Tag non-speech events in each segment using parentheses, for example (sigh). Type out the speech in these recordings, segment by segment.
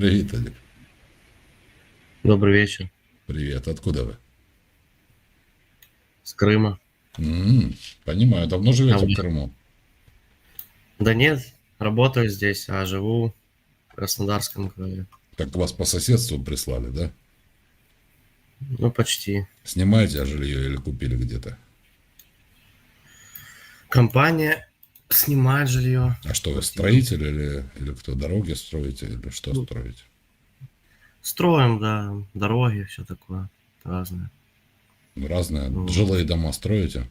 Привет, Олег. Добрый вечер. Привет. Откуда вы? С Крыма. М, понимаю. Давно живете А в? Крыму? Да нет, работаю здесь, а живу в Краснодарском крае. Так вас по соседству прислали, да? Ну, почти. Снимаете жилье или купили где-то? Компания снимает жилье. А что, вы строитель или, или кто, дороги строите или что Ну, строите? Строим, да, дороги, все такое разное. Разные ну. жилые дома строите?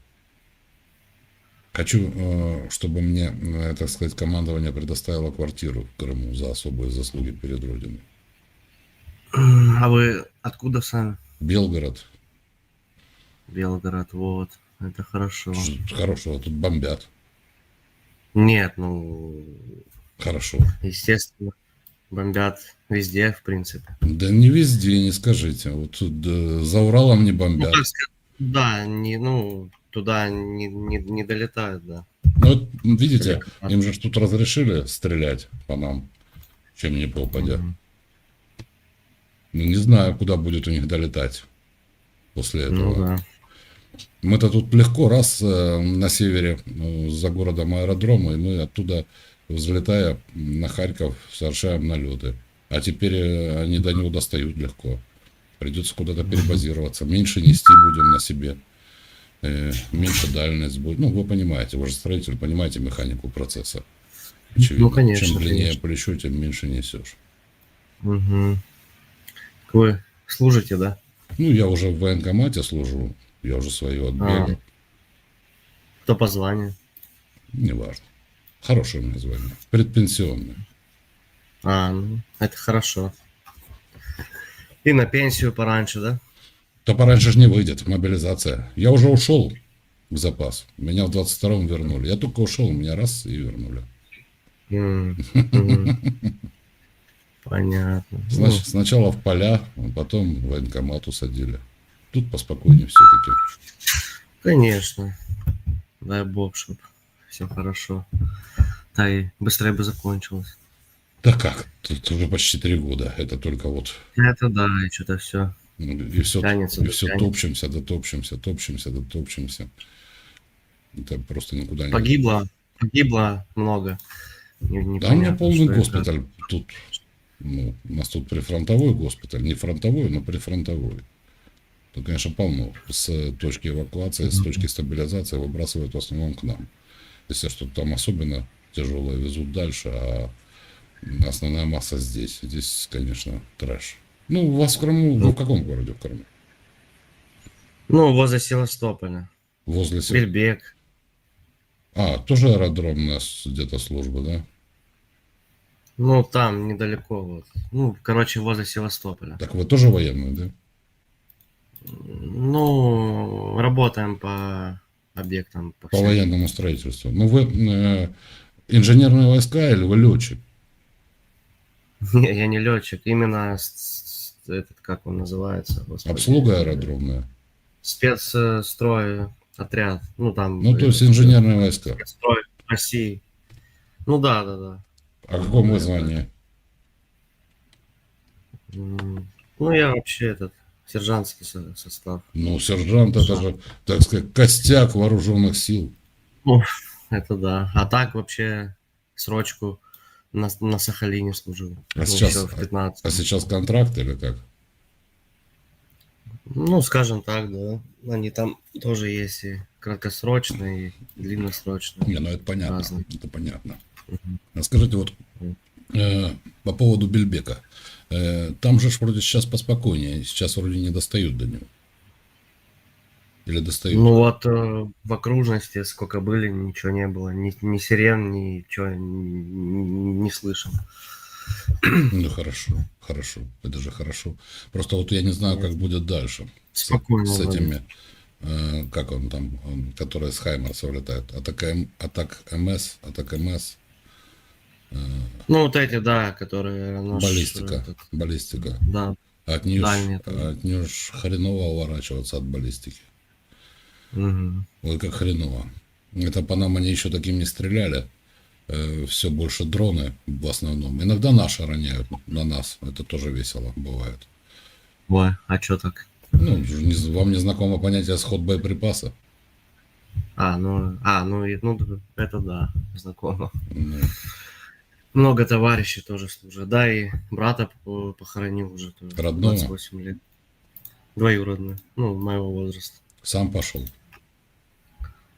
Хочу, э, чтобы мне, э, так сказать, командование предоставило квартиру в Крыму за особые заслуги перед Родиной. А вы откуда сами? Белгород, Белгород, вот. Это хорошо. Хорошего, тут бомбят. Нет, ну, Хорошо. естественно, бомбят везде, в принципе. Да не везде, не скажите. Вот тут э, за Уралом не Ну, бомбят. сказать, да, не, ну, туда не, не, не долетают, да. Ну, вот, видите, Далеко. им же тут разрешили стрелять по нам, чем не попадя. Ну, не знаю, куда будет у них долетать после этого. Ну, да. Мы-то тут легко, раз э, на севере, э, за городом аэродрома, и мы оттуда, взлетая на Харьков, совершаем налеты. А теперь э, они до него достают легко. Придется куда-то перебазироваться. Меньше нести будем на себе. Э, Меньше дальность будет. Ну, вы понимаете, вы же строитель, понимаете механику процесса. Очевидно. Ну, конечно, Чем длиннее конечно. плечо, тем меньше несешь. Мгм. Вы служите, да? Ну, я уже в военкомате служу. Я уже свое отбегал. Кто по званию? Неважно. Хорошее у меня звание. Предпенсионное. А, ну, это хорошо. И на пенсию пораньше, да? То пораньше же не выйдет, мобилизация. Я уже ушел в запас. Меня в 22-м вернули. Я только ушел, меня раз и вернули. (laughs) Понятно. Значит, сначала в поля, а потом в военкомат усадили. Тут поспокойнее все-таки. конечно. Дай бог, чтоб все хорошо. Да и быстрее бы закончилось. Да как? Тут уже почти три года. Это только вот Это да, и что-то все. и все, Тянется, и все тянется. топчемся, да топчемся, топчемся, да топчемся. Это просто никуда не... Погибло, погибло много. Не- Да, у меня полный что это. госпиталь тут. Ну, у нас тут прифронтовой госпиталь. Не фронтовой, но прифронтовой. Тут, конечно, полно. С точки эвакуации, с точки стабилизации выбрасывают в основном к нам. Если что-то там особенно тяжелое, везут дальше, а основная масса здесь. Здесь, конечно, трэш. Ну, у вас в Крыму, вы в каком городе в Крыму? Ну, возле Севастополя. Возле Сев- Бельбек. А, тоже аэродром у нас где-то служба, да? Ну, там, недалеко. Вот. Ну, короче, возле Севастополя. Так вы тоже военные, да? Ну, работаем по объектам. По По всем. военному строительству. Ну, вы э, инженерные войска или вы летчик? Не, я не летчик. Именно с- с- этот, как он называется? господи? Обслуга аэродромная. Спецстрой отряд. Ну, там... Ну, то есть этот, инженерные войска. Спецстрой России. Ну, да, да, да. А каком вы звании? Ну, я вообще этот, сержантский со- состав. Ну, сержант это же, так сказать, костяк вооруженных сил. Это да. А так вообще срочку на, на Сахалине служил. А Ну, сейчас- в 15 А сейчас контракт или как? Ну, скажем так, да. Они там тоже есть и краткосрочные, и длинносрочные. Не, ну это понятно. Разные. Это понятно. Мгм. А скажите вот э, по поводу Бельбека. Э, там же вроде сейчас поспокойнее. Сейчас вроде не достают до него. Или достают? Ну вот э, в окружности сколько были, ничего не было. Ни, ни сирен, ничего не, не слышим. Ну хорошо, хорошо. Это же хорошо. Просто вот я не знаю, как будет дальше. С- Спокойно С, вроде. этими, э, как он там, он, которые с Хаймарса улетают. Атак, М- атак МС, атак МС, Ну вот эти, да, которые... наш, баллистика, этот, баллистика. да. От нее, там. от нее хреново уворачиваться от баллистики. Мгм. Ой, как хреново. Это по нам они еще таким не стреляли. все больше дроны в основном. Иногда наши роняют на нас. Это тоже весело бывает. Ой, а чё так? Ну, вам не знакомо понятие сход боеприпаса? А, ну, а, ну, ну, это да, знакомо. Ну, Много товарищей тоже служат. Да, и брата по- похоронил уже. тоже, Родного? 28 лет. Двоюродный. Ну, моего возраста. сам пошел.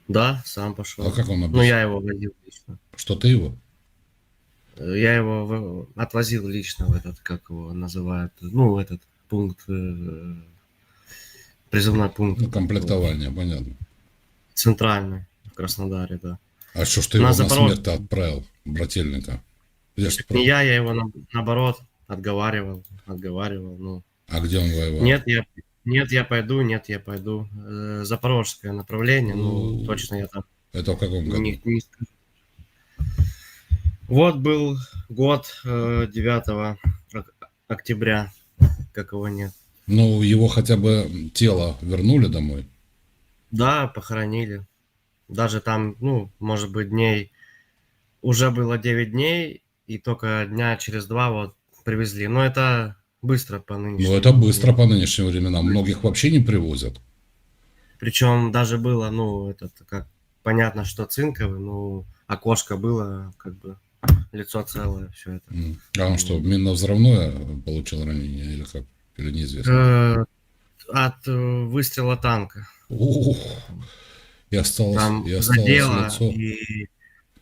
Да, сам пошел. А как он Ну, объяснил? я его возил лично. Что ты его? Я его отвозил лично в этот, как его называют, ну, этот пункт, э, призывной пункт. Ну, комплектование, понятно. Центральный в Краснодаре, да. А что ж ты На его на смерть отправил, брательника? Спро- Не я, я его на- наоборот отговаривал, отговаривал, ну. А где он воевал? Нет, я, нет, я пойду, нет, я пойду. Э, Запорожское направление, ну, Ну, точно я там Это в каком году? не, не. Вот был год э, 9 ок- октября, как его нет. Ну, его хотя бы тело вернули домой. Да, похоронили. Даже там, ну, может быть, дней... Уже было 9 дней, и только дня через два вот привезли. Но это быстро по нынешнему. Ну, это быстро по нынешним временам. Многих вообще не привозят. Причем даже было, ну, этот, как понятно, что цинковый, ну, окошко было, как бы, лицо целое, все это. А он что, минно-взрывное получил ранение или как? Или неизвестно? Э, От э, выстрела танка. Ух, и осталось, Там и осталось лицо. и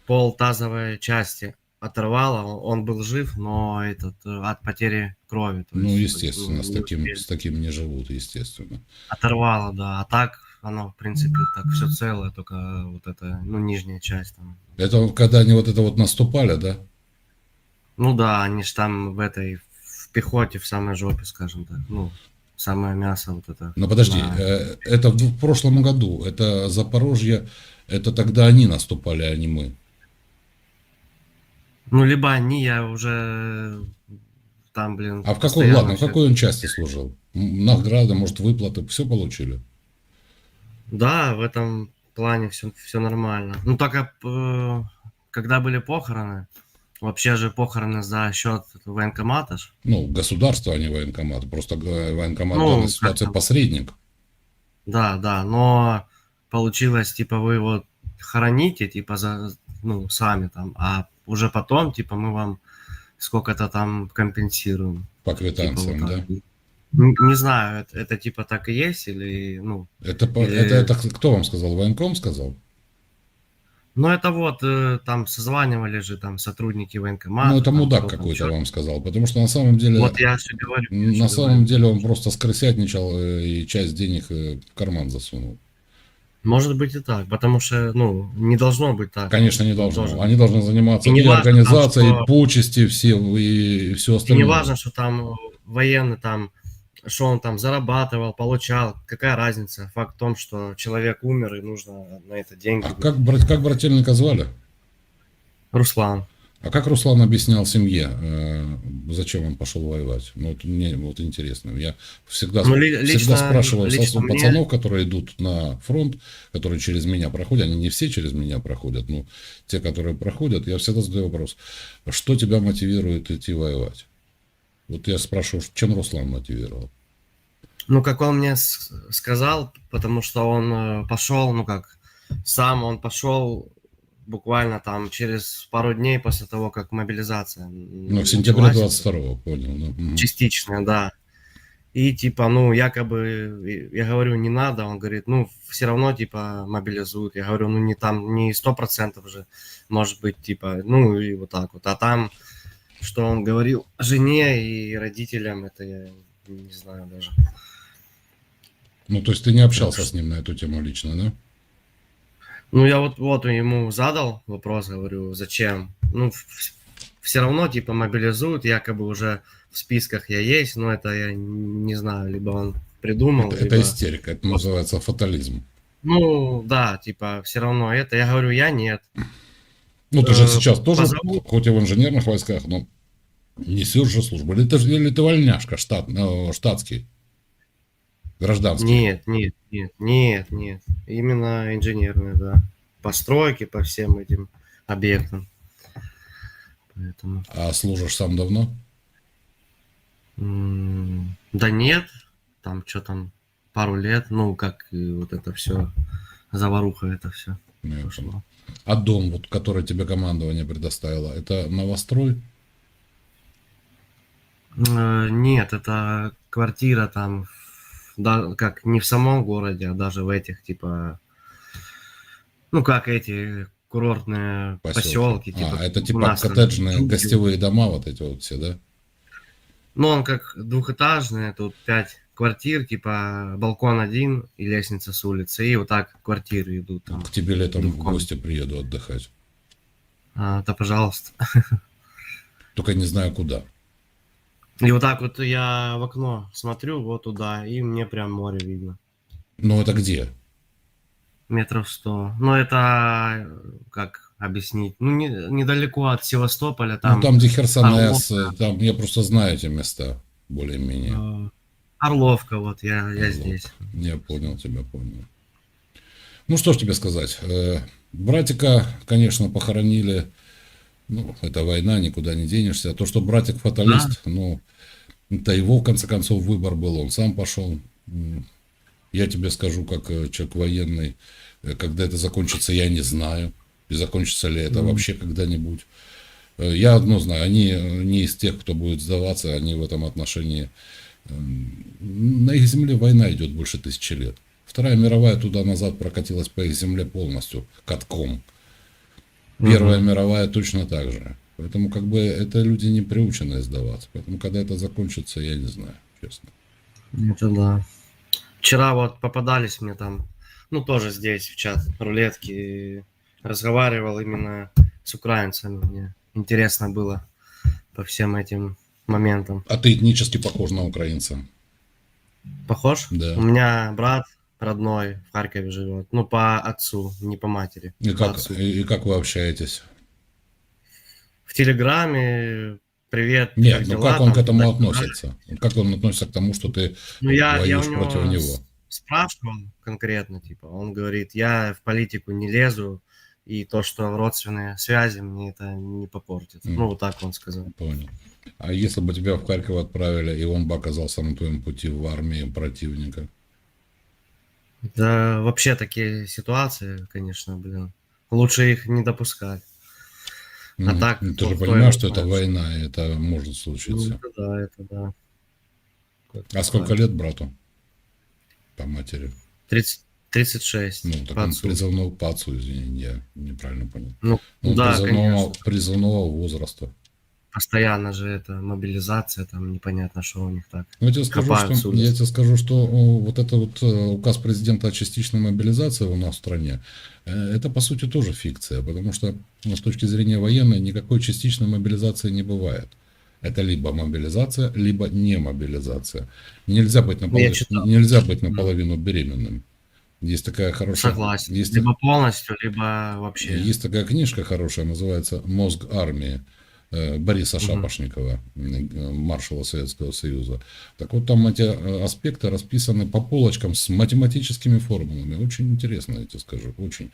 пол тазовой части оторвало. Он он был жив, но этот э, от потери крови. Ну, есть, естественно, с таким, с таким не живут, естественно. Оторвало, да. А так оно, в принципе, так все целое, только вот эта, ну, нижняя часть там. Это когда они вот это вот наступали, да? Ну да, они ж там в этой, в пехоте, в самой жопе, скажем так. Ну, самое мясо вот это. Но подожди, Да. э, это в прошлом году, это Запорожье, это тогда они наступали, а не мы. Ну, либо они, я уже там, блин, А в какой, ладно, в какой он части служил? М, Награды, может, выплаты, все получили? Да, в этом плане все, все нормально. Ну, только э, когда были похороны, вообще же похороны за счет военкомата ж. Ну, государство, а не военкомат. Просто г- военкомат Ну, в данной как ситуации посредник. Да, да, но получилось, типа, вы вот хороните, типа, за, ну, сами там, а уже потом, типа, мы вам сколько-то там компенсируем. По Типа, квитанциям, вот да? так. Не знаю, это, это типа так и есть или, ну, Это, Или- это, это кто вам сказал? Военком сказал? ну это вот э, там созванивали же там сотрудники военкомата. ну, это мудак какой-то вам сказал. Потому что на самом деле, Вот я все говорю. на самом говорю. деле он просто скрысятничал э, и часть денег э, в карман засунул. Может быть и так, потому что, ну, не должно быть так. Конечно, не должно. Должен. Они должны заниматься И не и важно, там, организацией, что- и почести, все, и, все И остальное. не важно, что там военный там, что он там зарабатывал, получал, какая разница. Факт в том, что человек умер и нужно на это деньги. А как, как брательника звали? Руслан. А как Руслан объяснял семье, э, зачем он пошел воевать? Ну, это мне вот интересно. Я всегда, Ну, ли- всегда лично- спрашиваю лично мне- пацанов, которые идут на фронт, которые через меня проходят. Они не все через меня проходят, но те, которые проходят, я всегда задаю вопрос, что тебя мотивирует идти воевать? Вот я спрашиваю, чем Руслан мотивировал? Ну, как он мне сказал, потому что он э, пошел, ну как, сам он пошел буквально там через пару дней после того, как мобилизация. Ну, в сентябре 22-го, понял. мгм. Частичная, да. И типа, ну, якобы, я говорю, не надо, он говорит, ну, все равно, типа, мобилизуют. Я говорю, ну, не там, не сто процентов же, может быть, типа, ну, и вот так вот. А там, что он говорил жене и родителям, это я не знаю даже. Ну, то есть ты не общался с ним на эту тему лично, да? Ну, я вот, вот ему задал вопрос, говорю, зачем? Ну, все равно, типа, мобилизуют, якобы уже в списках я есть, но это я не знаю, либо он придумал, Это, либо... это истерика, это называется фатализм. Ну, да, типа, все равно это. Я говорю, я нет. Ну, ты же Э, сейчас тоже, позову. хоть и в инженерных войсках, но несешь же службу. Или ты, или ты вольняшка штат, ну, штатский, гражданский. Нет, нет, нет, нет, нет. Именно инженерные, да. Постройки по всем этим объектам. Поэтому... А служишь сам давно? Да нет, там что там, пару лет, ну, как и вот это все, заваруха это все Ну, пошло. А дом, вот, который тебе командование предоставило, это новострой? Э, Нет, это квартира там, в- да, как не в самом городе, а даже в этих, типа, ну, как эти курортные Поселки. поселки. типа, а, это типа нас там коттеджные Джуги. гостевые дома вот эти вот все, да? Ну, он как двухэтажный, тут пять квартир, типа, балкон один и лестница с улицы, и вот так квартиры идут там. К тебе летом в гости приеду отдыхать. А, да, пожалуйста. (laughs) Только не знаю куда. И вот так вот я в окно смотрю, вот туда, и мне прям море видно. Ну это где? Метров сто. Ну, это, как объяснить, ну, не- недалеко от Севастополя, там, ну там, где Херсонес, Орловка. э, там я просто знаю эти места более-менее. э, Орловка, вот, я, я Орловка. здесь. Я понял тебя, понял. Ну что ж тебе сказать. Э, Братика, конечно, похоронили. Ну, это война, никуда не денешься. А то, что братик фаталист, ну, это его, в конце концов, выбор был. Он сам пошел. Я тебе скажу, как э, человек военный, э, когда это закончится, я не знаю. И закончится ли это Мгм. вообще когда-нибудь. Э, Я одно знаю, они не из тех, кто будет сдаваться, они в этом отношении Эм, На их земле война идет больше тысячи лет. Вторая мировая туда-назад прокатилась по их земле полностью, катком. Первая Мгм. мировая точно так же. Поэтому как бы это люди не приученные сдаваться. Поэтому когда это закончится, я не знаю, честно. Это да. Вчера вот попадались мне там, ну, тоже здесь, в чат рулетки, и разговаривал именно с украинцами. Мне интересно было по всем этим моментам. А ты этнически похож на украинца. Похож? Да. У меня брат родной в Харькове живет. Ну, по отцу, не по матери. И по как, отцу. и, как вы общаетесь? В Телеграме привет. Нет, как ну дела?» как он Там к этому туда- относится? Как он относится к тому, что ты... Ну, я, я воюешь у него, против него? спрашивал конкретно, типа, он говорит, я в политику не лезу, и то, что родственные связи, мне это не попортит. Мгм. Ну, вот так он сказал. Понял. А если бы тебя в Харьков отправили, и он бы оказался на твоем пути в армии противника? Да, вообще такие ситуации, конечно, блин, лучше их не допускать. А Мгм. так, Ну, ты ну, же понимаешь, что это война, и это может Ну, случиться. это да, это да. а сколько лет брату? По матери. 30, 36 Ну, так по он отцу. по отцу, извини, я неправильно понял. Ну, Он да, призывного, конечно. призывного возраста. Постоянно же это мобилизация, там непонятно, что у них так. Ну, я тебе скажу, что, я тебе скажу, что вот это вот э, указ президента о частичной мобилизации у нас в стране, э, это по сути тоже фикция, потому что ну, с точки зрения военной никакой частичной мобилизации не бывает. Это либо мобилизация, либо не мобилизация. Нельзя быть, Ну, наполовину, нельзя быть наполовину беременным. Есть такая хорошая... Согласен. Есть, Либо полностью, либо вообще. есть такая книжка хорошая, называется «Мозг армии» Бориса Мгм. Шапошникова, э, маршала Советского Союза. Так вот там эти э, аспекты расписаны по полочкам с математическими формулами. Очень интересно, я тебе скажу, очень.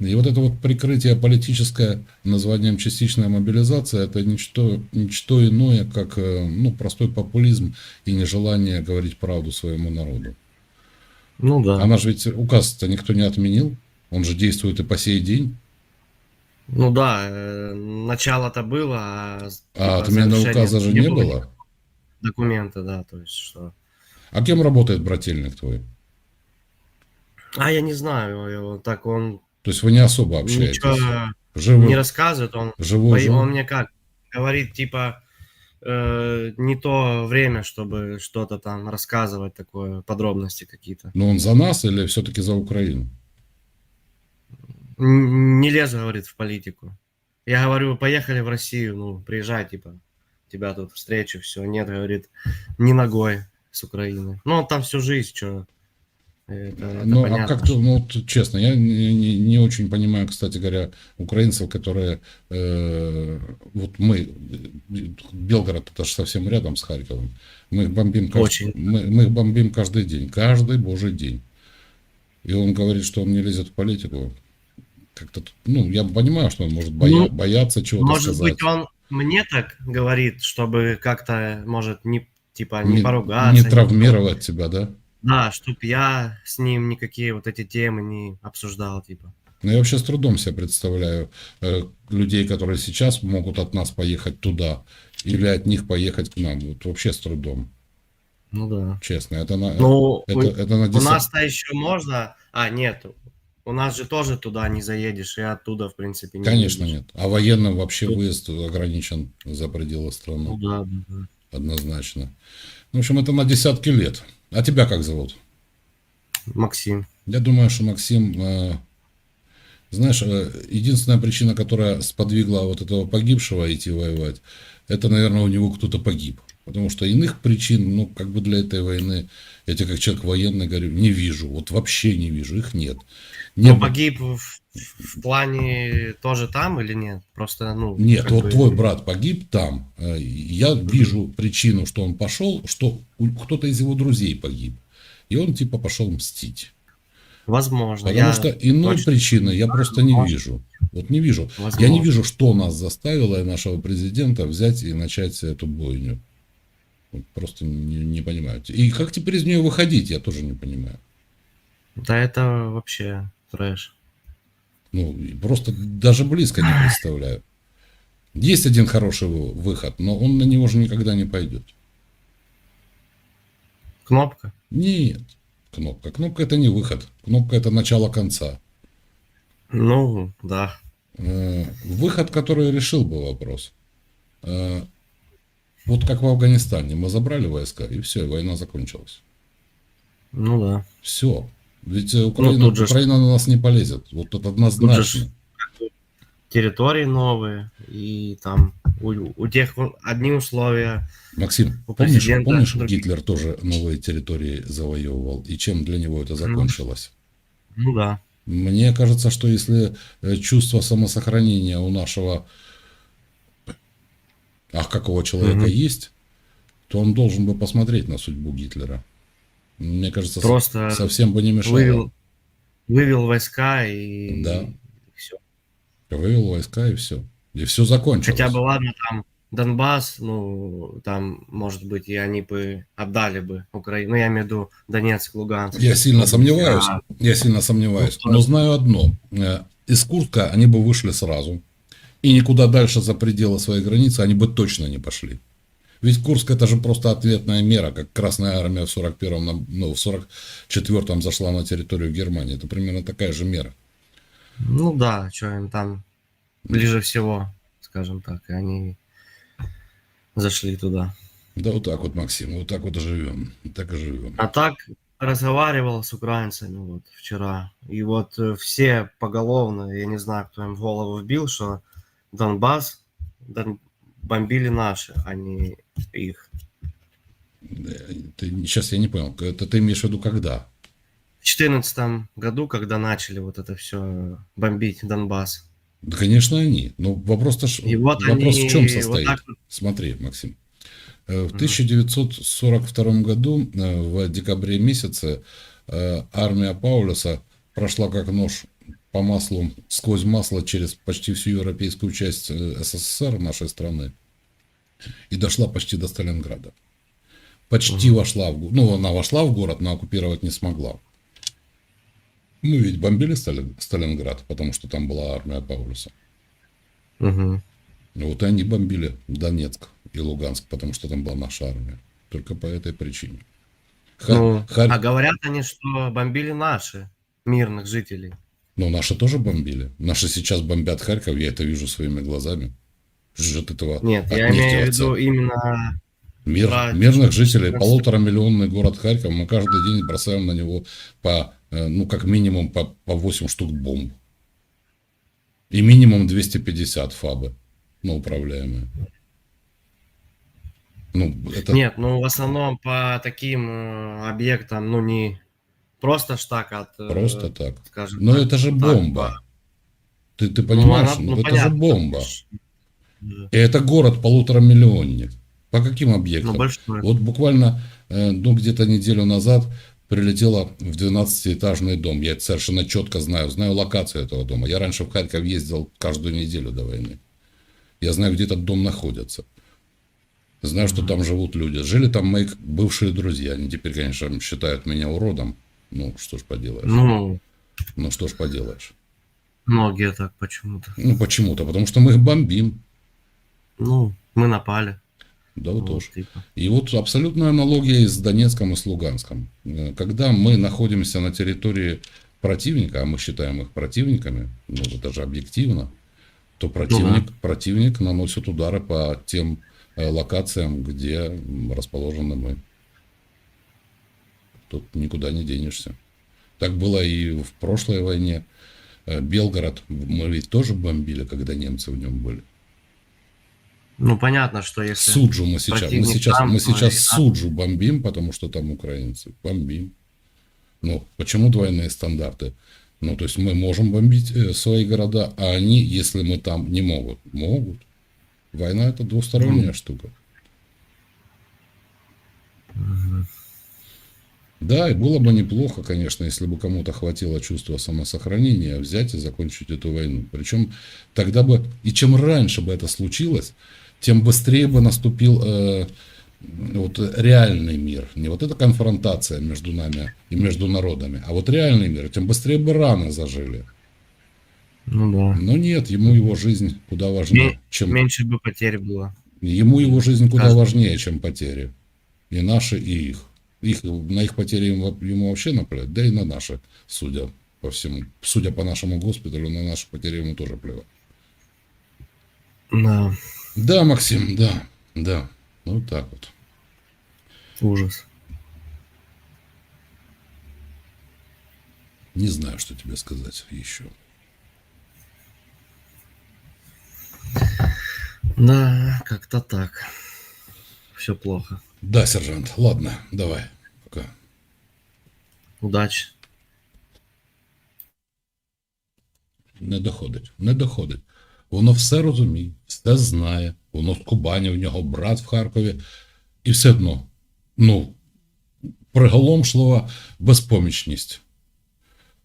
И вот это вот прикрытие политическое названием частичная мобилизация, это ничто, ничто иное, как э, ну, простой популизм и нежелание говорить правду своему народу. Ну да. Она же ведь указ-то никто не отменил, он же действует и по сей день. Ну да, э, начало-то было, а, А завершения указа же не было. Документа, да, то есть что. А кем работает брательник твой? А я не знаю, его, так он То есть вы не особо общаетесь? ничего Живой, не рассказывает, он, живой, бо- живой? он мне как говорит, типа, э, не то время, чтобы что-то там рассказывать такое, подробности какие-то. Но он за нас или все-таки за Украину? Не лезу, говорит, в политику. Я говорю, поехали в Россию, ну, приезжай, типа, тебя тут встречу, все. Нет, говорит, не ногой с Украины. Ну, он там всю жизнь, что. Это, это ну, а как-то, ну, вот честно, я не, не- не очень понимаю, кстати говоря, украинцев, которые, э, вот мы, э, Белгород, это же совсем рядом с Харьковом, мы их бомбим, кажд- Очень. Мы, мы их бомбим каждый день, каждый божий день. И он говорит, что он не лезет в политику. Как-то, ну, я понимаю, что он может боя- Ну, бояться чего-то Может сказать. быть, он, мне так говорит, чтобы как-то, может, не, типа, не, Не, поругаться. не не- травмировать тебя, да? Да, чтоб я с ним никакие вот эти темы не обсуждал, типа. Ну, я вообще с трудом себе представляю э, людей, которые сейчас могут от нас поехать туда, или от них поехать к нам. Вот вообще с трудом, Ну да. честно. Это на, Ну, это, у- это на у десят- нас-то еще можно... А, нет, у нас же тоже туда не заедешь, и оттуда, в принципе, не Конечно, выедешь. нет. А военным вообще выезд ограничен за пределы страны. Ну да, да, да. Однозначно. В общем, это на десятки лет. А тебя как зовут? Максим. Я думаю, что Максим, э, знаешь, э, единственная причина, которая сподвигла вот этого погибшего идти воевать, это, наверное, у него кто-то погиб. Потому что иных причин, ну, как бы для этой войны, я тебе как человек военный говорю, не вижу. Вот вообще не вижу, их нет. Не было- погиб в, в плане тоже там или нет? Просто, ну... Нет, вот бы- твой брат погиб там. Э, Я вижу причину, что он пошел, что кто-то из его друзей погиб. И он типа пошел мстить. Возможно. Потому я что иной точно- причины я просто не Может. вижу. Вот не вижу. Я Возможно. не вижу, что нас заставило и нашего президента взять и начать эту бойню. Вот Просто не, не понимаю. И как теперь из нее выходить, я тоже не понимаю. Да это вообще трэш. Ну, просто даже близко не представляю. Есть один хороший вы- выход, но он на него же никогда не пойдет. Кнопка? Нет. Кнопка. Кнопка это не выход. Кнопка это начало конца. Ну, да. Э, Выход, который решил бы вопрос. Вот как в Афганистане. Мы забрали войска, и все, и война закончилась. Ну да. Все. Ведь э, Украина, тут же Украина на нас не полезет. Вот это же однозначно. территории новые, и там у, у тех одни условия. Максим, У помнишь, помнишь, другие. Гитлер тоже новые территории завоевывал? И чем для него это закончилось? Ну да. Мне кажется, что если э, чувство самосохранения у нашего ах какого человека Мгм. есть, то он должен бы посмотреть на судьбу Гитлера. Мне кажется, со- Просто совсем бы не мешало. вывел, вывел войска и Да. все. Вывел войска и все. И все закончилось. Хотя бы ладно, там Донбасс, ну, там, может быть, и они бы отдали бы Украину. Ну, я имею в виду Донецк, Луганск. Я сильно сомневаюсь. А, Я сильно сомневаюсь. Ну, Но знаю одно. Э, Из Курска они бы вышли сразу. И никуда дальше за пределы своей границы они бы точно не пошли. Ведь Курск это же просто ответная мера, как Красная Армия в 41-м, на- ну, в 44-м зашла на территорию Германии. Это примерно такая же мера. Ну да, что им там ближе всего, скажем так, и они зашли туда. Да вот так вот, Максим, вот так вот и живем. Так и живем. А так разговаривал с украинцами вот вчера, и вот э, все поголовно, я не знаю, кто им в голову вбил, что Донбасс Дон- бомбили наши, а не их. Ты, сейчас я не понял, это ты имеешь в виду когда? В 2014 году, когда начали вот это все бомбить Донбасс. Да, конечно, они. Но вопрос-то ж- И вот вопрос они в чем вот состоит? так вот- Смотри, Максим. Э, В Мгм. 1942 году, э, в декабре месяце, э, армия Паулюса прошла как нож по маслу, сквозь масло через почти всю европейскую часть э, СССР нашей страны и дошла почти до Сталинграда. Почти Мгм. вошла в город. Ну, она вошла в город, но оккупировать не смогла. Ну, ведь бомбили Сталин- Сталинград, потому что там была армия Паулюса. Мгм. Ну, Вот и они бомбили Донецк и Луганск, потому что там была наша армия. Только по этой причине. Ха- Ну, Харь- А говорят они, что бомбили наши, мирных жителей. Ну, наши тоже бомбили. Наши сейчас бомбят Харьков, я это вижу своими глазами. Ж от этого Нет, я имею в виду именно... Мир- про мирных жителей, 14. полутора миллионный город Харьков, мы каждый день бросаем на него по, э, ну, как минимум по, по 8 штук бомб. И минимум 250 фабы, ну, управляемые. Ну, это Нет, ну в основном по таким э, объектам, ну не просто ж так от... э, просто так. Скажем Но так, это же так, бомба. Ты, ты Ну, понимаешь, она- ну, ну, это понятно. же бомба. Да. И это город полуторамиллионник. По каким объектам? Ну, большой. Вот буквально, э, ну, где-то неделю назад прилетела в 12-этажный дом. Я совершенно четко знаю. Знаю локацию этого дома. Я раньше в Харьков ездил каждую неделю до войны. Я знаю, где этот дом находится. Знаю, что там живут люди. Жили там мои бывшие друзья. Они теперь, конечно, считают меня уродом. Ну, что ж поделаешь. Ну, Ну, что ж поделаешь. многие так почему-то. Ну, почему-то. Потому что мы их бомбим. Ну, мы напали. Да, вот Вот, тоже. типа. И вот абсолютная аналогия и с Донецком и с Луганском. Э, Когда мы находимся на территории противника, а мы считаем их противниками, ну это же объективно, то противник, противник наносит удары по тем э, локациям, где расположены мы. Тут никуда не денешься. Так было и в прошлой войне. Э, Белгород мы ведь тоже бомбили, когда немцы в нем были. Ну, понятно, что если... Суджу мы сейчас, мы сейчас, там, мы ну сейчас и там. Суджу бомбим, потому что там украинцы. Бомбим. Ну, почему двойные стандарты? Ну, то есть мы можем бомбить э, свои города, а они, если мы там, не могут. Могут. Война это двусторонняя штука. Да, и было бы неплохо, конечно, если бы кому-то хватило чувства самосохранения взять и закончить эту войну. Причем тогда бы, и чем раньше бы это случилось, тем быстрее бы наступил э, вот реальный мир. Не вот эта конфронтация между нами и между народами, а вот реальный мир. Тем быстрее бы раны зажили. Ну да. Но нет, ему его жизнь куда важнее, Ме- чем Меньше бы потерь было. Ему его жизнь куда Каждый. важнее, чем потери. И наши, и их. Их на их потери ему, ему вообще наплевать, да и на наши, судя по всему. Судя по нашему госпиталю, на наши потери ему тоже плевать. Да, Да, Максим, да, да. Вот так вот. ужас. Не знаю, что тебе сказать еще. Да, как-то так. Все плохо. Да, сержант, ладно, давай. Пока. Удачи. Не доходить, не доходить. Воно все розуміє, все знає, воно з Кубані, в нього брат в Харкові. І все одно, ну, приголомшлива безпомічність.